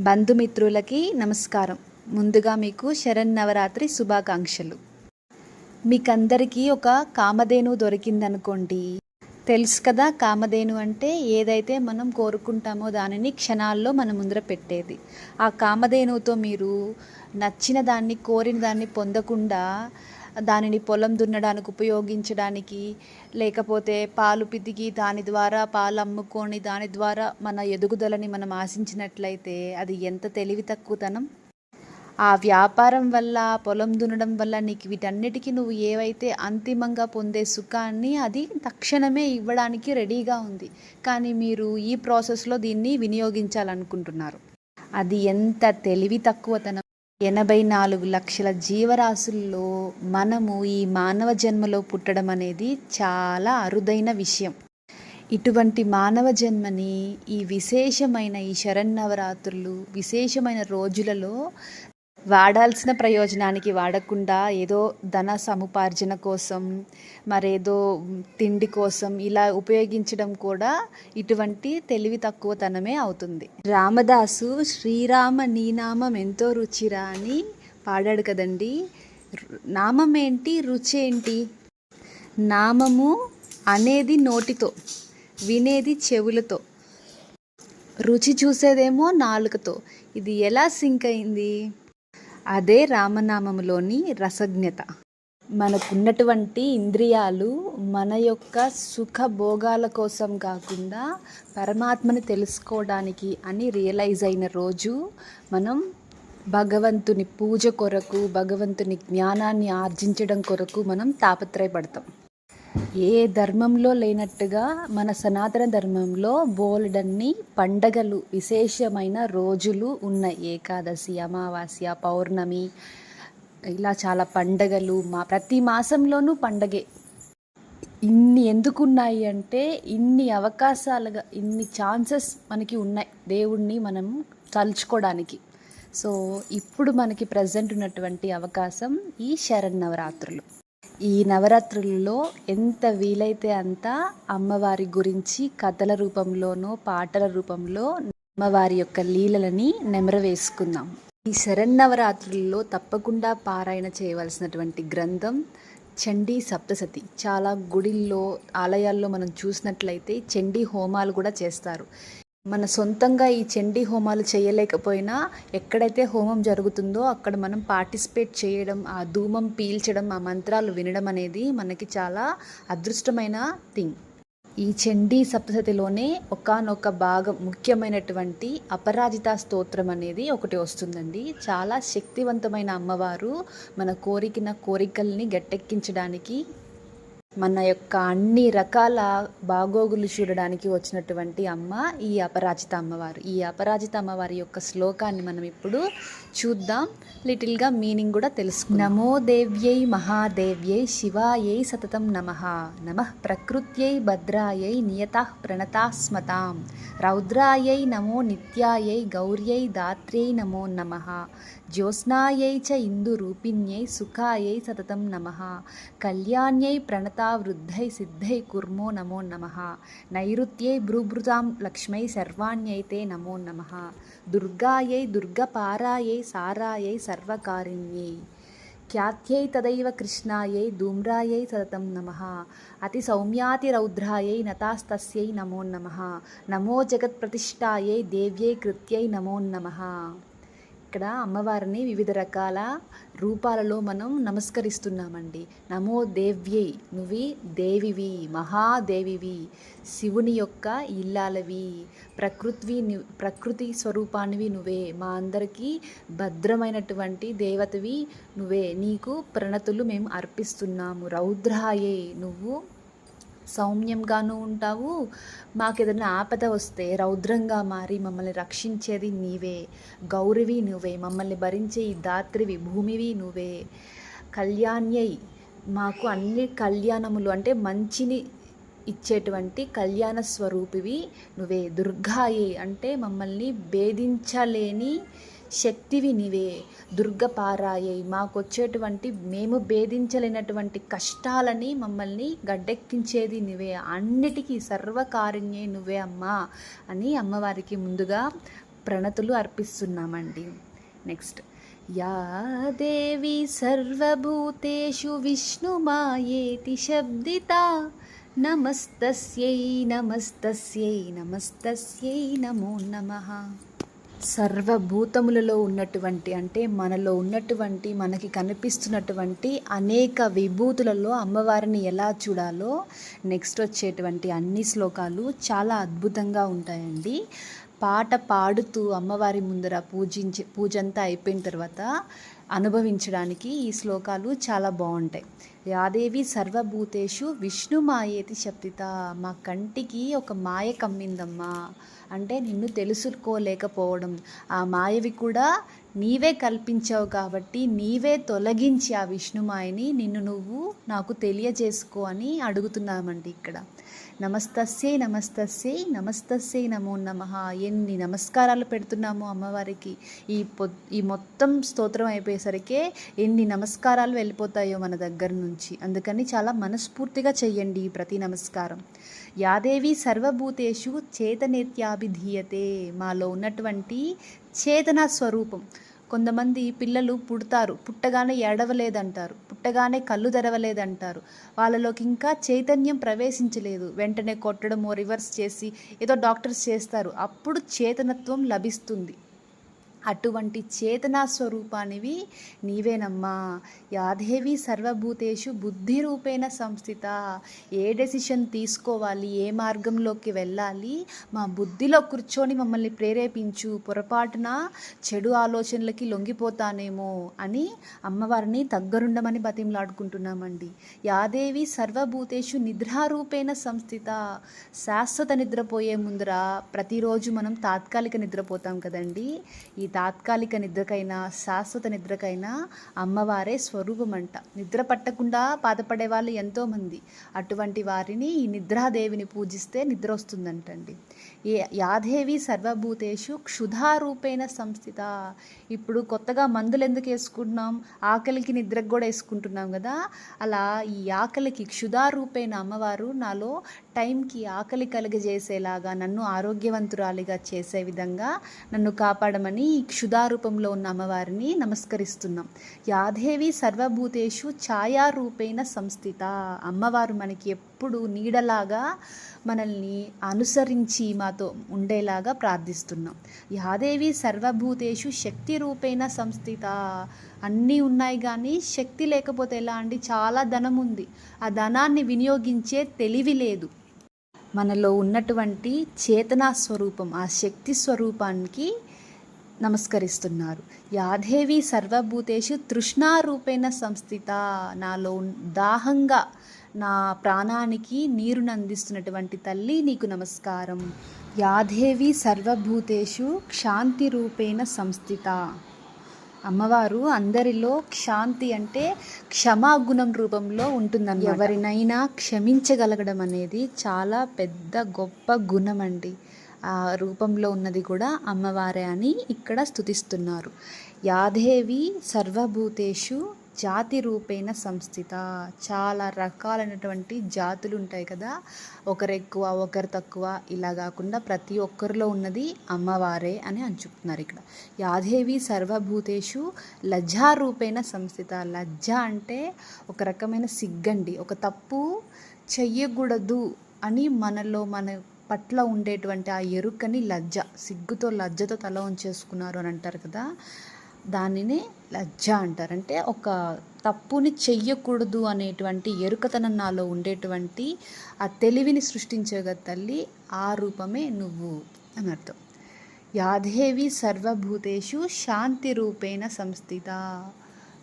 బంధుమిత్రులకి నమస్కారం. ముందుగా మీకు శరన్నవరాత్రి శుభాకాంక్షలు. మీకందరికీ ఒక కామధేను దొరికిందనుకోండి. తెలుసు కదా కామధేను అంటే ఏదైతే మనం కోరుకుంటామో దానిని క్షణాల్లో మన ముందర పెట్టేది. ఆ కామధేనుతో మీరు నచ్చిన దాన్ని కోరిన దాన్ని పొందకుండా దానిని పొలం దున్నడానికి ఉపయోగించడానికి లేకపోతే పాలు పితికి దాని ద్వారా పాలు అమ్ముకొని దాని ద్వారా మన ఎదుగుదలని మనం ఆశించినట్లయితే అది ఎంత తెలివి తక్కువతనం? ఆ వ్యాపారం వల్ల పొలం దున్నడం వల్ల నీకు వీటన్నిటికీ నువ్వు ఏవైతే అంతిమంగా పొందే సుఖాన్ని అది తక్షణమే ఇవ్వడానికి రెడీగా ఉంది. కానీ మీరు ఈ ప్రాసెస్లో దీన్ని వినియోగించాలనుకుంటున్నారు. అది ఎంత తెలివి తక్కువతనం? ఎనభై నాలుగు లక్షల జీవరాశుల్లో మనము ఈ మానవ జన్మలో పుట్టడం అనేది చాలా అరుదైన విషయం. ఇటువంటి మానవ జన్మని ఈ విశేషమైన ఈ శరన్నవరాత్రులు విశేషమైన రోజులలో వాడాల్సిన ప్రయోజనానికి వాడకుండా ఏదో ధన సముపార్జన కోసం మరేదో తిండి కోసం ఇలా ఉపయోగించడం కూడా ఇటువంటి తెలివి తక్కువతనమే అవుతుంది. రామదాసు శ్రీరామ నీ నామం ఎంతో రుచిరా అని పాడాడు కదండి. నామం ఏంటి రుచి ఏంటి నామము అనేది నోటితో వినేది చెవులతో. రుచి చూసేదేమో నాలుకతో. ఇది ఎలా సింక్ అయింది? అదే రామనామములోని రసజ్ఞత. మనకున్నటువంటి ఇంద్రియాలు మన యొక్క సుఖ భోగాల కోసం కాకుండా పరమాత్మని తెలుసుకోవడానికి అని రియలైజ్ అయిన రోజు మనం భగవంతుని పూజ కొరకు భగవంతుని జ్ఞానాన్ని ఆర్జించడం కొరకు మనం తాపత్రయపడతాం. ఏ ధర్మంలో లేనట్టుగా మన సనాతన ధర్మంలో బోలెడన్ని పండగలు విశేషమైన రోజులు ఉన్నాయి ఏకాదశి అమావాస్య పౌర్ణమి ఇలా చాలా పండగలు మా ప్రతి మాసంలోనూ పండగే. ఇన్ని ఎందుకున్నాయి అంటే ఇన్ని అవకాశాలుగా ఇన్ని ఛాన్సెస్ మనకి ఉన్నాయి దేవుణ్ణి మనం తలుచుకోవడానికి సో ఇప్పుడు మనకి ప్రజెంట్ ఉన్నటువంటి అవకాశం ఈ శరన్నవరాత్రులు. ఈ నవరాత్రులలో ఎంత వీలైతే అంత అమ్మవారి గురించి కథల రూపంలోనో పాటల రూపంలో అమ్మవారి యొక్క లీలలని నెమరవేసుకుందాం. ఈ శరన్నవరాత్రుల్లో తప్పకుండా పారాయణ చేయవలసినటువంటి గ్రంథం చండీ సప్తసతి చాలా గుడిల్లో ఆలయాల్లో మనం చూసినట్లయితే చండీ హోమాలు కూడా చేస్తారు. మన సొంతంగా ఈ చండీ హోమాలు చేయలేకపోయినా ఎక్కడైతే హోమం జరుగుతుందో అక్కడ మనం పార్టిసిపేట్ చేయడం ఆ ధూమం పీల్చడం ఆ మంత్రాలు వినడం అనేది మనకి చాలా అదృష్టమైన థింగ్. ఈ చండీ సప్తసతిలోనే ఒకనొక భాగం ముఖ్యమైనటువంటి అపరాజిత స్తోత్రం అనేది ఒకటి వస్తుందండి. చాలా శక్తివంతమైన అమ్మవారు మన కోరికిన కోరికల్ని గట్టెక్కించడానికి మన యొక్క అన్ని రకాల బాగోగులు చూడడానికి వచ్చినటువంటి అమ్మ ఈ అపరాజిత అమ్మవారు. ఈ అపరాజిత అమ్మవారి యొక్క శ్లోకాన్ని మనం ఇప్పుడు చూద్దాం. లిటిల్గా మీనింగ్ కూడా తెలుసుకు నమో దేవ్యై మహాదేవ్యై శివాయై సతతం నమ. నమ ప్రకృత్యై భద్రాయై నియత ప్రణతాస్మతాం రౌద్రాయై నమో నిత్యాయై గౌర్యై దాత్ర్యై నమో నమ. జ్యోత్స్నాయై చ ఇందురూపిణ్యై సుఖాయై సతతం నమ. కళ్యాణ్యై వృద్ధై సిద్ధై కుర్మో నమో నమ. నైరుత్యై భ్రూభృతాం లక్ష్మై సర్వాణ్యైతే నమో నమ. దుర్గాయై దుర్గపారాయై సారాయై సర్వకారిణ్యై. ఖ్యాత్యై తదైవ కృష్ణాయై ధూమ్రాయై సతతం నమ. అతి సౌమ్యాతిరౌద్రాయై నతాస్తస్యై నమో నమ. నమో జగత్ప్రతిష్టాయై దేవ్యై కృత్యై నమో నమ. ఇక్కడ అమ్మవారిని వివిధ రకాల రూపాలలో మనం నమస్కరిస్తున్నామండి. నమో దేవ్యై నువ్వి దేవివి మహాదేవివి శివుని యొక్క ఇల్లాలవి ప్రకృతి ప్రకృతి స్వరూపానివి నువ్వే మా అందరికీ భద్రమైనటువంటి దేవతవి నువ్వే నీకు ప్రణతులు మేము అర్పిస్తున్నాము. రౌద్రాయే నువ్వు సౌమ్యంగానూ ఉంటావు. మాకు ఏదైనా ఆపద వస్తే రౌద్రంగా మారి మమ్మల్ని రక్షించేది నీవే. గౌరవి నువ్వే. మమ్మల్ని భరించే ఈ దాత్రివి భూమివి నువ్వే. కళ్యాణ్యై మాకు అన్ని కళ్యాణములు అంటే మంచిని ఇచ్చేటువంటి కళ్యాణ స్వరూపివి నువ్వే. దుర్గాయే అంటే మమ్మల్ని భేదించలేని శక్తివి నీవే. దుర్గపారాయై మాకొచ్చేటువంటి మేము భేదించలేనటువంటి కష్టాలని మమ్మల్ని గడ్డెక్కించేది నువ్వే అన్నిటికీ సర్వకారుణ్యే నువ్వే అమ్మా అని అమ్మవారికి ముందుగా ప్రణతులు అర్పిస్తున్నామండి. నెక్స్ట్. యా దేవి సర్వభూతేషు విష్ణుమాయేతి శబ్దిత. నమస్తస్యై నమస్తస్యై నమస్తస్యై నమో నమః. సర్వభూతములలో ఉన్నటువంటి అంటే మనలో ఉన్నటువంటి మనకి కనిపిస్తున్నటువంటి అనేక విభూతులలో అమ్మవారిని ఎలా చూడాలో నెక్స్ట్ వచ్చేటువంటి అన్ని శ్లోకాలు చాలా అద్భుతంగా ఉంటాయండి. పాట పాడుతూ అమ్మవారి ముందర పూజించి పూజంతా అయిపోయిన తర్వాత అనుభవించడానికి ఈ శ్లోకాలు చాలా బాగుంటాయి. యాదేవి సర్వభూతేషు విష్ణు మాయేతి శబ్దిత మా కంటికి ఒక మాయ కమ్మిందమ్మా. అంటే నిన్ను తెలుసుకోలేకపోవడం. ఆ మాయవి కూడా నీవే కల్పించావు కాబట్టి నీవే తొలగించి ఆ విష్ణుమాయని నిన్ను నువ్వు నాకు తెలియజేసుకో అని అడుగుతున్నామండి ఇక్కడ. నమస్తస్యై నమస్తస్యై నమస్తస్యై నమో నమ. ఎన్ని నమస్కారాలు పెడుతున్నాము అమ్మవారికి. ఈ పొ ఈ మొత్తం స్తోత్రం అయిపోయేసరికే ఎన్ని నమస్కారాలు వెళ్ళిపోతాయో మన దగ్గర నుంచి. అందుకని చాలా మనస్ఫూర్తిగా చెయ్యండి ఈ ప్రతి నమస్కారం. యాదేవి సర్వభూతేషు చేతనేత్యాభిధీయతే. మాలో ఉన్నటువంటి చేతన స్వరూపం. కొంతమంది పిల్లలు పుడతారు పుట్టగానే ఎడవలేదంటారు పుట్టగానే కళ్ళు తెరవలేదంటారు. వాళ్ళలోకి ఇంకా చైతన్యం ప్రవేశించలేదు. వెంటనే కొట్టడమో రివర్స్ చేసి ఏదో డాక్టర్స్ చేస్తారు. అప్పుడు చేతనత్వం లభిస్తుంది. అటువంటి చేతనా స్వరూపానివి నీవేనమ్మా. యాదేవి సర్వభూతేషు బుద్ధి రూపేణ సంస్థిత. ఏ డెసిషన్ తీసుకోవాలి ఏ మార్గంలోకి వెళ్ళాలి మా బుద్ధిలో కూర్చొని మమ్మల్ని ప్రేరేపించు పొరపాటున చెడు ఆలోచనలకి లొంగిపోతానేమో అని అమ్మవారిని దగ్గరుండమని బతిమలాడుకుంటున్నామండి. యాదేవి సర్వభూతేషు నిద్రారూపేణ సంస్థిత. శాశ్వత నిద్రపోయే ముందర ప్రతిరోజు మనం తాత్కాలిక నిద్రపోతాం కదండి. ఈ తాత్కాలిక నిద్రకైనా శాశ్వత నిద్రకైనా అమ్మవారే స్వరూపమంట. నిద్ర పట్టకుండా బాధపడే వాళ్ళు ఎంతోమంది. అటువంటి వారిని ఈ నిద్రాదేవిని పూజిస్తే నిద్ర వస్తుందంటండి ఏ యాదేవి సర్వభూతేషు క్షుధారూపేణ సంస్థిత. ఇప్పుడు కొత్తగా మందులు ఎందుకు వేసుకుంటున్నాం? ఆకలికి నిద్రకు కూడా వేసుకుంటున్నాం కదా. అలా ఈ ఆకలికి క్షుధారూపేణ అమ్మవారు నాలో టైంకి ఆకలి కలుగజేసేలాగా నన్ను ఆరోగ్యవంతురాలిగా చేసే విధంగా నన్ను కాపాడమని ఈ క్షుధారూపంలో ఉన్న అమ్మవారిని నమస్కరిస్తున్నాం. యాదేవి సర్వభూతేషు ఛాయారూపేణ సంస్థిత. అమ్మవారు మనకి ఎప్పుడు నీడలాగా మనల్ని అనుసరించి మాతో ఉండేలాగా ప్రార్థిస్తున్నాం. యాదేవి సర్వభూతేషు శక్తి రూపేణ సంస్థిత. అన్నీ ఉన్నాయి కానీ శక్తి లేకపోతే ఎలా అండి? చాలా ధనం ఉంది. ఆ ధనాన్ని వినియోగించే తెలివి లేదు. మనలో ఉన్నటువంటి చేతనా స్వరూపం ఆ శక్తి స్వరూపానికి నమస్కరిస్తున్నారు. యాదేవి సర్వభూతేషు తృష్ణారూపేణ సంస్థిత. నాలో దాహంగా నా ప్రాణానికి నీరును అందిస్తున్నటువంటి తల్లి నీకు నమస్కారం. యాదేవి సర్వభూతేషు క్షాంతి రూపేణ సంస్థిత. అమ్మవారు అందరిలో క్షాంతి అంటే క్షమాగుణం రూపంలో ఉంటుందని ఎవరినైనా క్షమించగలగడం అనేది చాలా పెద్ద గొప్ప గుణం అండి ఆ రూపంలో ఉన్నది కూడా అమ్మవారే అని ఇక్కడ స్థుతిస్తున్నారు యాదేవి సర్వభూతేషు జాతి రూపేణ సంస్థిత. చాలా రకాలైనటువంటి జాతులు ఉంటాయి కదా. ఒకరు ఎక్కువ ఒకరు తక్కువ. ఇలా కాకుండా ప్రతి ఒక్కరిలో ఉన్నది అమ్మవారే అని అని చెప్తున్నారు ఇక్కడ. యాదేవి సర్వభూతేషు లజ్జారూపేణ సంస్థిత. లజ్జ అంటే ఒక రకమైన సిగ్గండి. ఒక తప్పు చెయ్యకూడదు అని మనలో మన పట్ల ఉండేటువంటి ఆ ఎరుకని లజ్జ సిగ్గుతో లజ్జతో తల ఉంచేసుకున్నారు అని అంటారు కదా. దానినే లజ్జ అంటారు. అంటే ఒక తప్పుని చెయ్యకూడదు అనేటువంటి ఎరుకతనం నాలో ఉండేటువంటి ఆ తెలివిని సృష్టించగ తల్లి ఆ రూపమే నువ్వు అని అర్థం. యాదేవి సర్వభూతేషు శాంతి రూపేణ సంస్థిత.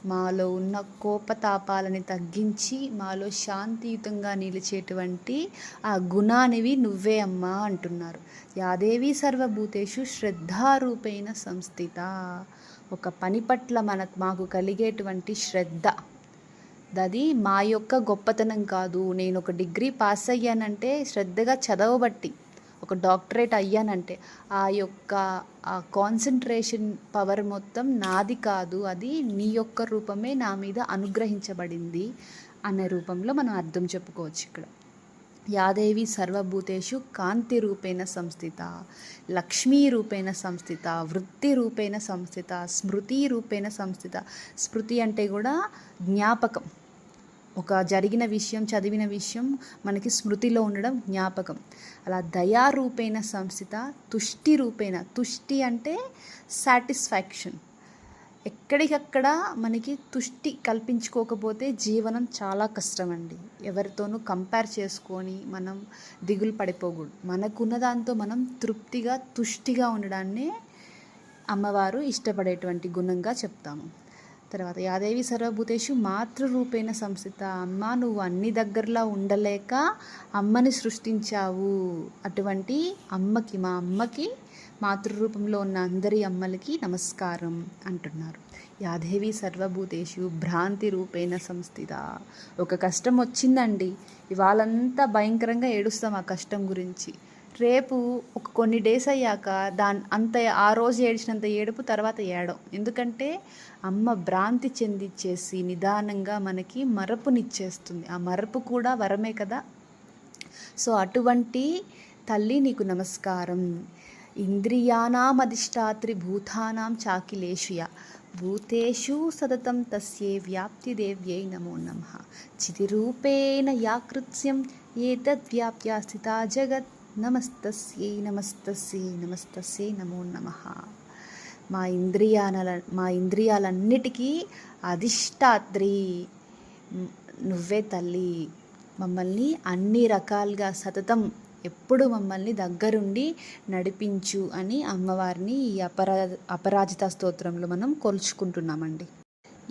మాలో ఉన్న కోపతాపాలని తగ్గించి మాలో శాంతియుతంగా నిలిచేటువంటి ఆ గుణానివి నువ్వే అమ్మా అంటున్నారు. యాదేవి సర్వభూతేషు శ్రద్ధారూపేణ సంస్థిత. ఒక పని పట్ల మనకు మాకు కలిగేటువంటి శ్రద్ధ. అది మా యొక్క గొప్పతనం కాదు. నేను ఒక డిగ్రీ పాస్ అయ్యానంటే శ్రద్ధగా చదవబట్టి ఒక డాక్టరేట్ అయ్యానంటే ఆ యొక్క ఆ కాన్సన్ట్రేషన్ పవర్ మొత్తం నాది కాదు. అది నీ యొక్క రూపమే నా మీద అనుగ్రహించబడింది అనే రూపంలో మనం అర్థం చెప్పుకోవచ్చు ఇక్కడ. యాదేవి సర్వభూతేషు కాంతి రూపేణ సంస్థిత లక్ష్మీ రూపేణ సంస్థిత వృత్తి రూపేణ సంస్థిత స్మృతి రూపేణ సంస్థిత. స్మృతి అంటే కూడా జ్ఞాపకం. ఒక జరిగిన విషయం చదివిన విషయం మనకి స్మృతిలో ఉండడం జ్ఞాపకం. అలా దయారూపేణ సంస్థిత తుష్టి రూపేణ తుష్టి అంటే సాటిస్ఫాక్షన్. ఎక్కడికక్కడ మనకి తుష్టి కల్పించుకోకపోతే జీవనం చాలా కష్టం అండి ఎవరితోనూ కంపేర్ చేసుకొని మనం దిగులు పడిపోకూడదు. మనకున్న దాంతో మనం తృప్తిగా తుష్టిగా ఉండడాన్ని అమ్మవారు ఇష్టపడేటువంటి గుణంగా చెప్తాము. తర్వాత యాదేవి సర్వభూతేషు మాతృరూపేణ సంస్థిత అమ్మ నువ్వు అన్ని దగ్గరలా ఉండలేక అమ్మని సృష్టించావు. అటువంటి అమ్మకి మా అమ్మకి మాతృరూపంలో ఉన్న అందరి అమ్మలకి నమస్కారం అంటున్నారు. యాదేవి సర్వభూతేషు భ్రాంతి రూపేణ సంస్థిత. ఒక కష్టం వచ్చిందండి. ఇవాళంతా భయంకరంగా ఏడుస్తాం ఆ కష్టం గురించి. రేపు ఒక కొన్ని డేస్ అయ్యాక దాని అంత ఆ రోజు ఏడిచినంత ఏడుపు తర్వాత ఏడం. ఎందుకంటే అమ్మ భ్రాంతి చెందిచ్చేసి నిదానంగా మనకి మరపునిచ్చేస్తుంది. ఆ మరపు కూడా వరమే కదా? సో అటువంటి తల్లి నీకు నమస్కారం. ఇంద్రియానామధిష్టాత్రి భూతానాం చాకిలేషుయ. భూతేషు సతతం తస్యే వ్యాప్తిదేవ్యై నమో నమ. చితిరూపేణ యాకృత్స్యం ఏతద్వ్యాప్యా స్థితా జగత్. నమస్తస్యై నమస్తస్యై నమస్తస్యై నమో నమ. మా ఇంద్రియాల మా ఇంద్రియాలన్నిటికీ అధిష్టాత్రి. నువ్వే తల్లి. మమ్మల్ని అన్ని రకాలుగా సతతం ఎప్పుడు మమ్మల్ని దగ్గరుండి నడిపించు అని అమ్మవారిని ఈ అపరా అపరాజిత స్తోత్రంలో మనం కొలుచుకుంటున్నామండి.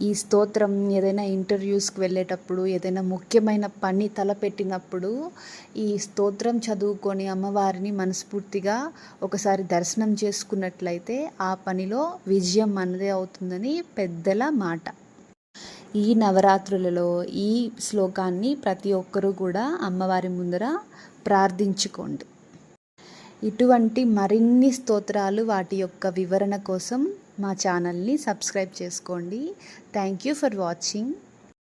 ఈ స్తోత్రం ఏదైనా ఇంటర్వ్యూస్కి వెళ్ళేటప్పుడు ఏదైనా ముఖ్యమైన పని తలపెట్టినప్పుడు ఈ స్తోత్రం చదువుకొని అమ్మవారిని మనస్ఫూర్తిగా ఒకసారి దర్శనం చేసుకున్నట్లయితే ఆ పనిలో విజయం మనదే అవుతుందని పెద్దల మాట. ఈ నవరాత్రులలో ఈ శ్లోకాన్ని ప్రతి ఒక్కరూ కూడా అమ్మవారి ముందర ప్రార్థించుకోండి. ఇటువంటి మరిన్ని స్తోత్రాలు వాటి యొక్క వివరణ కోసం మా ఛానల్ని సబ్స్క్రైబ్ చేసుకోండి. Thank you for watching.